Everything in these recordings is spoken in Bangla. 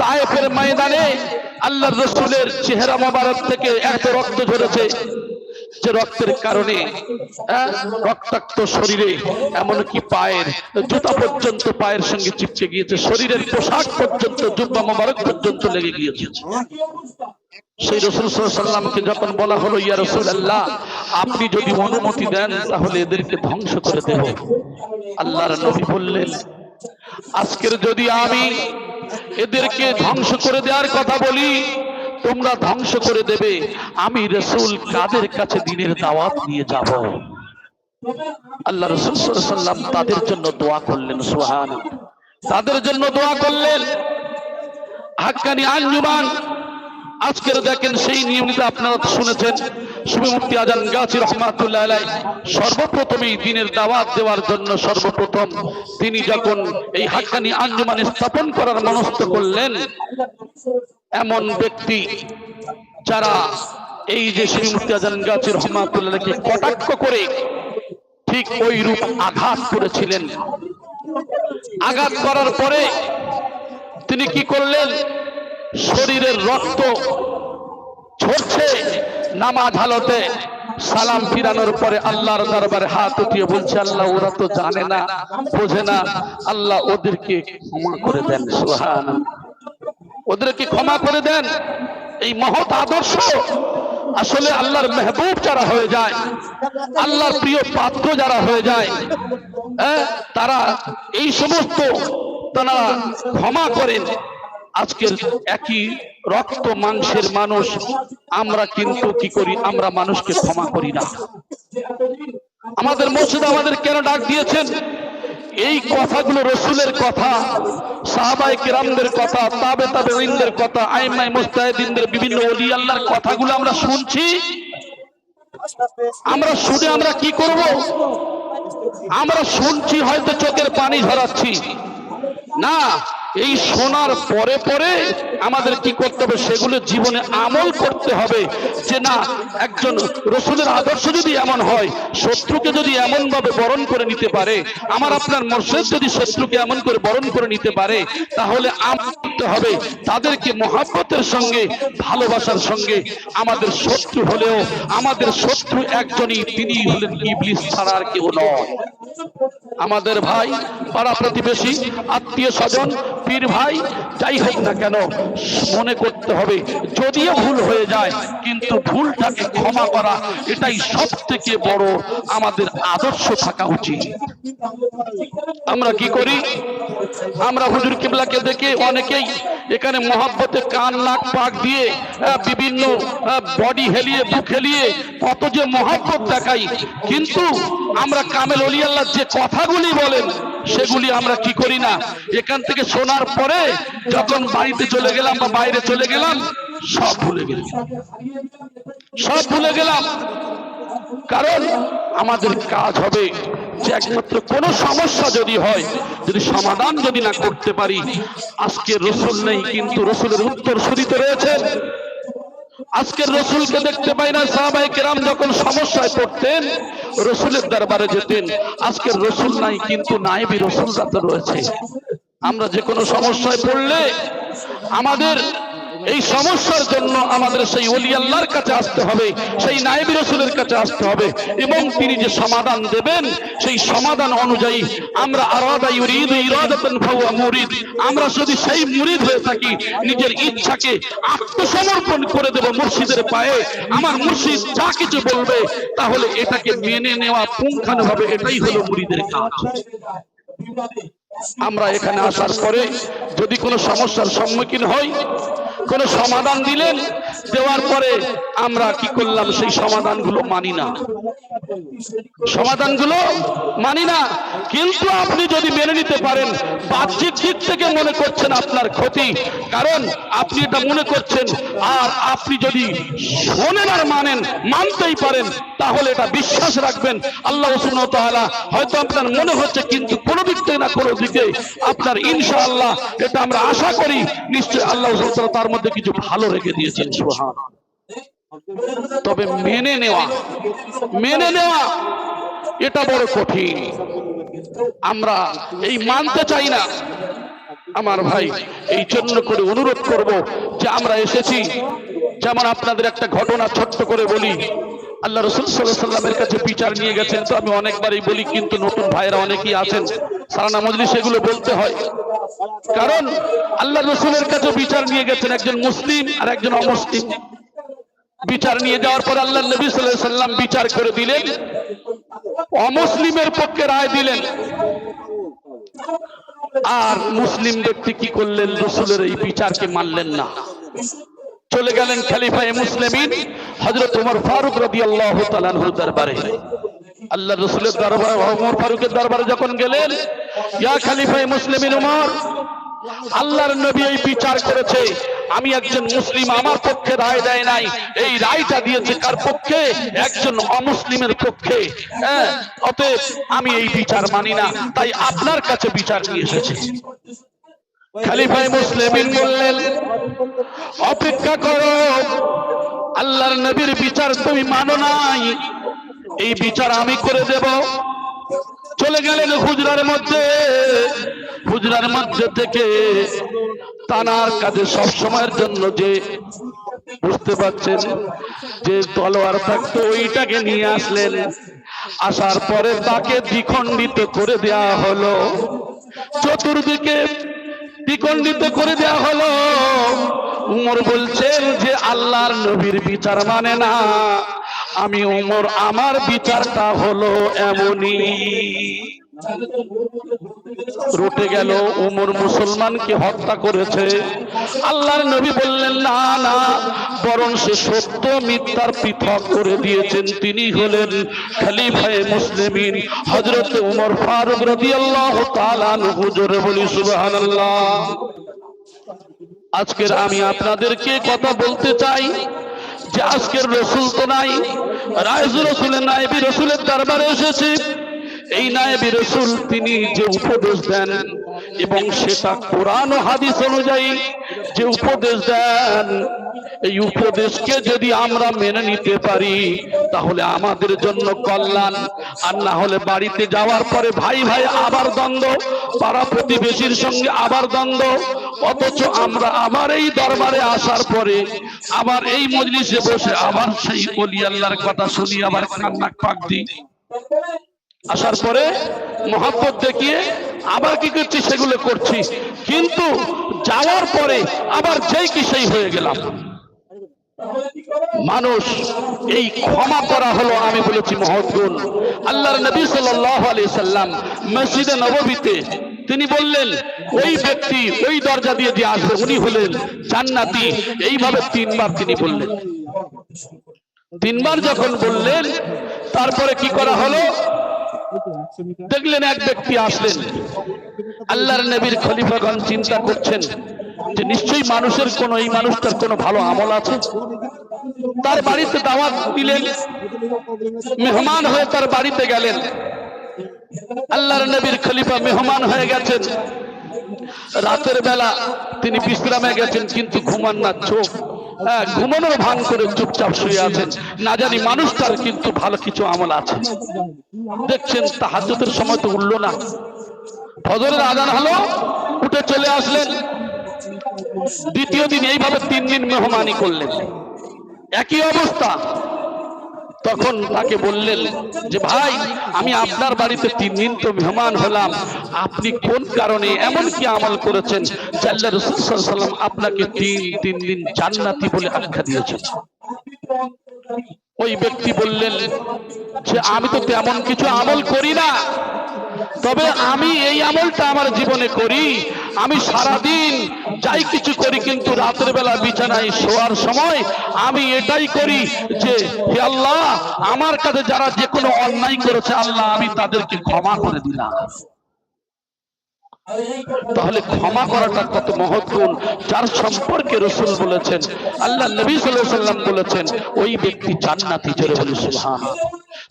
তায়েফের ময়দানে আল্লাহ রসুলের চেহারা মোবারক থেকে এত রক্ত ঝরেছে যে রক্তের কারণে হ্যাঁ, রক্তাক্ত শরীরে এমনকি পায়ের জুতা পর্যন্ত পায়ের সঙ্গে চিপকে গিয়েছে শরীরের পোশাক পর্যন্ত জুব্বা মোবারক পর্যন্ত লেগে গিয়েছে। সেই রসুল সাল্লামকে যখন বলা হলো ইয়া রসুল আল্লাহ আপনি যদি অনুমতি দেন তাহলে এদেরকে ধ্বংস করে দেব। আল্লাহর নবী বললেন আজকের যদি আমি এদেরকে ধ্বংস করে দেওয়ার কথা বলি, তোমরা ধ্বংস করে দেবে। আমি রসুল কাদের কাছে দিনের দাওয়াত নিয়ে যাব? আল্লাহ রসুল সাল্লাম তাদের জন্য দোয়া করলেন সোহান তাদের জন্য দোয়া করলেন। হাক্কানি আঞ্জুমান আজকের দেখেন সেই নিয়মিত আপনারা শুনেছেন। শুভ মুক্তি আজান গাছি রহমাতুল্লাহ আলাই সর্বপ্রথম এই দিনের দাওয়াত দেওয়ার জন্য সর্বপ্রথম তিনি যখন এই হাক্কানি আঞ্জুমান স্থাপন করার মনস্থ করলেন, এমন ব্যক্তি যারা এই যে শ্রী মুক্তি আজান গাছি রহমাতুল্লাহকে কটাক্ষ করে ঠিক ওই রূপ আঘাত করেছিলেন। আঘাত করার পরে তিনি কি করলেন? শরীরের রক্ত ঝরছে নামাজ হালতে সালাম ফিরানোর পরে আল্লাহর দরবারে হাত উঠিয়ে বলছে আল্লাহ ওরা তো জানে না বোঝে না। আল্লাহ ওদেরকে ক্ষমা করে দেন সুহান ওদেরকে ক্ষমা করে দেন। এই মহৎ আদর্শ আসলে আল্লাহর মেহবুব যারা হয়ে যায় আল্লাহর প্রিয় পাত্র যারা হয়ে যায় হ্যাঁ, তারা এই সমস্ত তারা ক্ষমা করেন। আজকের একই রক্ত মাংসের মানুষ, আমরা কিন্তু কি করি? আমরা মানুষকে ক্ষমা করি না। আমাদের মসজিদ আমাদের কেন ডাক দিয়েছেন? এই কথাগুলো রসুলের কথা সাহাবাই কিরামদের কথা, তাবে তাবে ইন্দের কথা আইমাই মুস্তাহিদিনদের বিভিন্ন অলি আল্লাহর কথাগুলো আমরা শুনছি। আমরা শুনে আমরা কি করব? আমরা শুনছি, হয়তো চোখের পানি ঝরাচ্ছি। না এই শোনার পরে পরে আমাদের কি করতে হবে সেগুলো জীবনে আমল করতে হবে যে না, একজন রসুলের আদর্শ যদি এমন হয়, শত্রুকে যদি এমন ভাবে বরণ করে নিতে পারে, আমার আপনার মর্শেদ যদি শত্রুকে এমন করে বরণ করে নিতে পারে, তাহলে আমতে হবে তাদেরকে মহাব্বতের সঙ্গে, ভালোবাসার সঙ্গে। আমাদের শত্রু হলেও, আমাদের শত্রু একজনই, তিনি হলেন ইবলিস ছাড়া আর কেউ নয়। আমাদের ভাই, পাড়া প্রতিবেশী, আত্মীয় স্বজন, পীর ভাই, যাই হোক না কেন মনে করতে হবে, যদিও ভুল হয়ে যায়, কিন্তু ভুলটাকে ক্ষমা করা, এটাই সব থেকে বড় আমাদের আদর্শ থাকা উচিত। আমরা কি করি? আমরা হুজুর কিবলাকে দেখে অনেকেই এখানে মহাব্বতে কান, নাক, পাক দিয়ে বিভিন্ন বডি হেলিয়ে, বুক হেলিয়ে কত যে মহাব্বত দেখাই। কিন্তু আমরা কামেল অলি আল্লাহ যে কথাগুলি বলেন সেগুলি আমরা কি করি না? এখান থেকে শোনার পরে যখন বাড়িতে চলে গেলাম বা বাইরে চলে গেলাম, সব ভুলে গেলাম। সব ভুলে গেলাম। কারণ আমাদের কাজ হবে যে একমাত্র কোন সমস্যা যদি হয়, যদি সমাধান যদি না করতে পারি, আজকে রসুল নেই, কিন্তু রসুলের উত্তর সুরিতে রয়েছে আজকের রসুলকে দেখতে পাই না, সাহাবাই কেরাম যখন সমস্যায় পড়তেন, রসুলের দরবারে যেতেন আজকের রসুল নাই, কিন্তু নাইবি রসুল রয়েছে। আমরা যে কোনো সমস্যায় পড়লে আমাদের এই সমস্যার জন্য আমাদের সেই অলি আল্লাহর কাছে আসতে হবে, সেই নাইবি রসুলের কাছে আসতে হবে এবং তিনি যে সমাধান দেবেন, সেই সমাধান অনুযায়ী আমরা আরাদা ইউরিদ ইরাদাতান ফাওয়া মুরিদ। আমরা যদি সেই মুরিদ হয়ে থাকি, নিজের ইচ্ছাকে আত্মসমর্পণ করে দেব মুর্শিদের পায়ে, আমার মুর্শিদ যা কিছু বলবে, তাহলে এটাকে মেনে নেওয়া পুঙ্খানুভাবে এটাই হলো মুরিদের কাজ। আমরা এখানে আসার পরে যদি কোনো সমস্যার সম্মুখীন হই কোনো সমাধান দিলেন? দেওয়ার পরে আমরা কি করলাম? সেই সমাধানগুলো মানি না। সমাধানগুলো মানি না। কিন্তু আপনি যদি মেনে নিতে পারেন, বাহ্যিক দিক থেকে মনে করছেন আপনার ক্ষতি। কারণ আপনি এটা মনে করছেন, আর আপনি যদি শোনেন আর মানেন, মানতেই পারেন তাহলে এটা বিশ্বাস রাখবেন। আল্লাহ তাআলা হয়তো আপনার মনে হচ্ছে, কিন্তু কোনো দিক থেকে না কোনো দিকে আপনার ইনশাআল্লাহ এটা আমরা আশা করি নিশ্চয় আল্লাহ তার মধ্যে কিছু ভালো রেখে দিয়েছেন সুবহান তবে মেনে নেওয়া মেনে নেওয়া এটা বড় কঠিন। আমরা এই মানতে চাই না। আমার ভাই, এই জন্য করে অনুরোধ করব যে আমরা এসেছি, যেমন আপনাদের একটা ঘটনা ছোট্ট করে বলি। আল্লাহ রসুল সাল্লামের কাছে বিচার নিয়ে গেছেন। তো আমি অনেকবারই বলি, কিন্তু নতুন ভাইরা অনেকেই আছেন, সারানা মজলি সেগুলো বলতে হয়। কারণ আল্লাহ রসুলের কাছে বিচার নিয়ে গেছেন একজন মুসলিম আর একজন অমুসলিম। বিচার নিয়ে যাওয়ার পর আল্লাহ নবী সাল্লাহ সাল্লাম বিচার করে দিলেন, অমুসলিমের পক্ষে রায় দিলেন। আর মুসলিম ব্যক্তি কি করলেন? রসুলের এই বিচারকে মানলেন না। চলে গেলেন খালিফায়ে মুসলিমিন হযরত ওমর ফারুক তাআলা আনহুর দরবারে। আল্লাহ রসুলের দরবারে ওমর ফারুকের দরবারে যখন গেলেন, ইয়া খালিফায়ে মুসলিমিন ওমর আল্লাহর নবী এই বিচার করেছে, আমি একজন মুসলিম, আমার পক্ষে রায় দেয় নাই, এই রায়টা দিয়েছে কার পক্ষে? একজন অমুসলিমের পক্ষে। হ্যাঁ অতএব আমি এই বিচার মানি না, তাই আপনার কাছে বিচার নিয়ে এসেছি। খালিফাই মুসলিমিন বললেন অপেক্ষা করো আল্লাহর নবীর বিচার তুমি মানো নাই। এই বিচার আমি করে দেব। চলে গেলেন হুজরার মধ্যে। হুজরার মধ্যে থেকে তানার কাছে সব সময়ের জন্য যে বুঝতে পারছেন যে তলোয়ার থাকতো ওইটাকে নিয়ে আসলেন। আসার পরে তাকে দ্বিখণ্ডিত করে দেয়া হলো। চতুর্দিকে দ্বিখণ্ডিত করে দেয়া হলো। উমর বলছেন যে, আল্লাহর নবীর বিচার মানে না। আমি উমর, আমার বিচারটা হলো এমনই। রুটে গেল উমর মুসলমানকে হত্যা করেছে? আল্লাহর নবী বললেন, না না। বরং সে সত্য মিথ্যার পৃথক করে দিয়েছেন। তিনি হলেন খলিফায়ে মুসলিমিন। হযরত উমর ফারুক রাদিয়াল্লাহু তাআলা আনহু বলি, সুবহানাল্লাহ। আজকের আমি আপনাদেরকে কথা বলতে চাই যে আজকের রসুল তো নাই রায়জুর রসুলের নাইবি রসুলের দরবারে এসেছে। এই নায়েবি রসুল তিনি যে উপদেশ দেন এবং সেটা কোরআন হাদিস অনুযায়ী যে উপদেশ দেন, এই উপদেশকে যদি আমরা মেনে নিতে পারি, তাহলে আমাদের জন্য কল্যাণ। আর না হলে বাড়িতে যাওয়ার পরে ভাই ভাই আবার দ্বন্দ্ব, পাড়া প্রতিবেশীর সঙ্গে আবার দ্বন্দ্ব। অথচ আমরা আমার এই দরবারে আসার পরে আবার এই মজলিসে বসে আবার সেই অলি আল্লাহর কথা শুনি, আবার কান্নাক পাক দিই আসার পরে মহাব্বত দেখিয়ে আবার কি করছি, সেগুলো করছি। কিন্তু যাওয়ার পরে আবার যেই কি সেই হয়ে গেলাম। মানুষ, এই ক্ষমা করা হলো আমি বলেছি মহৎ গুণ আল্লাহর নবী সাল্লাল্লাহু আলাইহি সাল্লাম মসজিদে নববীতে তিনি বললেন, ওই ব্যক্তি ওই দরজা দিয়ে যে আসবে, উনি হলেন জান্নাতি। এইভাবে তিনবার তিনি বললেন। তিনবার যখন বললেন, তারপরে কি করা হলো? দেখলেন এক ব্যক্তি আসলেন। আল্লাহর নবীর খলিফাগণ চিন্তা করছেন যে নিশ্চয়ই মানুষের কোন, এই মানুষটার কোনো ভালো আমল আছে? তার বাড়িতে দাওয়াত দিলেন, মেহমান হয়ে তার বাড়িতে গেলেন। আল্লাহর নবীর খলিফা মেহমান হয়ে গেছেন। রাতের বেলা তিনি বিশ্রামে গেছেন, কিন্তু ঘুমান না, চোখ ঘুমানোর ভান করে চুপচাপ শুয়ে আছেন। না জানি মানুষ তার কিন্তু ভালো কিছু আমল আছে। দেখছেন তাহাজ্জুদের সময় তো উঠল না। ফজরের আদান হলো উঠে চলে আসলেন। দ্বিতীয় দিন এইভাবে তিন দিন মেহমানি করলেন। একই অবস্থা। তখন তাকে বললেন যে, ভাই, আমি আপনার বাড়িতে তিন দিন তো মেহমান হলাম। আপনি কোন কারণে এমন কি আমল করেছেন? আল্লাহ রাসূল আপনাকে তিন তিন দিন জান্নাতি বলে আখ্যা দিয়েছেন। ওই ব্যক্তি বললেন যে, আমি তো তেমন কিছু আমল করি না। তবে আমি এই আমলটা আমার জীবনে করি। আমি সারাদিন যাই কিছু করি, কিন্তু রাতের বেলা বিছানায় শোয়ার সময় আমি এটাই করি যে, হে আল্লাহ, আমার কাছে যারা যে কোনো অন্যায় করেছে, আল্লাহ, আমি তাদেরকে ক্ষমা করে দিলাম। তাহলে ক্ষমা করাটা কত মহৎ যার সম্পর্কে রসুল বলেছেন, আল্লাহ নবী সাল্লাম বলেছেন, ওই ব্যক্তি জান্নাতি, জোরে বলি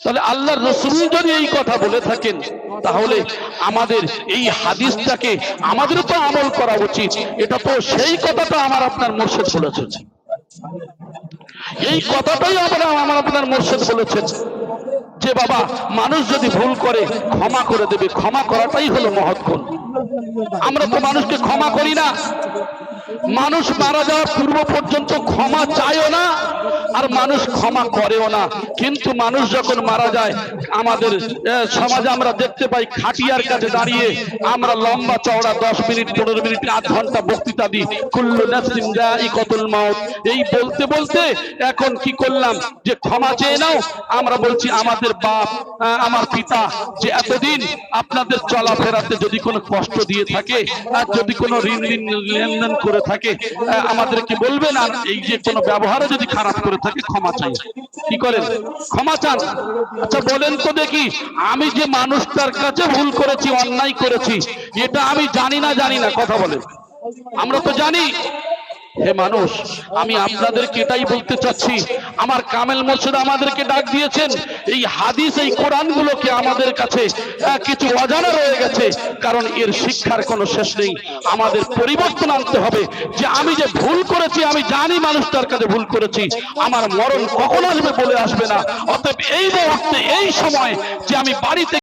তাহলে আল্লাহ রসুল যদি এই কথা বলে থাকেন তাহলে আমাদের এই হাদিসটাকে আমাদের তো আমল করা উচিত। এটা তো সেই কথাটা আমার আপনার মোর্শেদ বলেছেন। এই কথাটাই আমরা আমার আপনার মোর্শেদ বলেছেন যে যে, বাবা, মানুষ যদি ভুল করে, ক্ষমা করে দেবে। ক্ষমা করাটাই হলো মহৎ গুণ। আমরা তো মানুষকে ক্ষমা করি না। মানুষ মারা যাওয়ার পূর্ব পর্যন্ত ক্ষমা চায়ও না, আর মানুষ ক্ষমা করেও না। কিন্তু মানুষ যখন মারা যায়, আমাদের সমাজে আমরা দেখতে পাই খাটিয়ার কাছে দাঁড়িয়ে আমরা লম্বা চওড়া দশ মিনিট, পনেরো মিনিট, আধ ঘণ্টা বক্তৃতা দিই। কুল্লু নাসিম নাফসিন যায়িকাতুল মাউত। এই বলতে বলতে এখন কি করলাম? যে ক্ষমা চেয়ে নাও, আমরা বলছি আমাদের বাপ আমার পিতা, যে এতদিন আপনাদের চলাফেরাতে যদি কোনো কষ্ট দিয়ে থাকে, আর যদি কোনো ঋণ ঋণ, লেনদেন করে থাকে আমাদের কি বলবেন আর এই যে কোনো ব্যবহারে যদি খারাপ করে থাকে, ক্ষমা চাই। কি করেন? ক্ষমা চান? আচ্ছা বলেন তো দেখি, আমি যে মানুষটার কাছে ভুল করেছি, অন্যায় করেছি, এটা আমি জানি না জানি না, কথা বলে আমরা তো জানি হে মানুষ, আমি আপনাদেরকে এটাই বলতে চাচ্ছি। আমার কামেল মোর্শেদ আমাদেরকে ডাক দিয়েছেন, এই হাদিস, এই কোরআনগুলোকে আমাদের কাছে কিছু অজানা রয়ে গেছে, কারণ এর শিক্ষার কোনো শেষ নেই। আমাদের পরিবর্তন আনতে হবে যে আমি যে ভুল করেছি, আমি জানি মানুষটার কাছে ভুল করেছি। আমার মরণ কখন আসবে বলে আসবে না। অতএব এই মুহূর্তে, এই সময় যে আমি বাড়িতে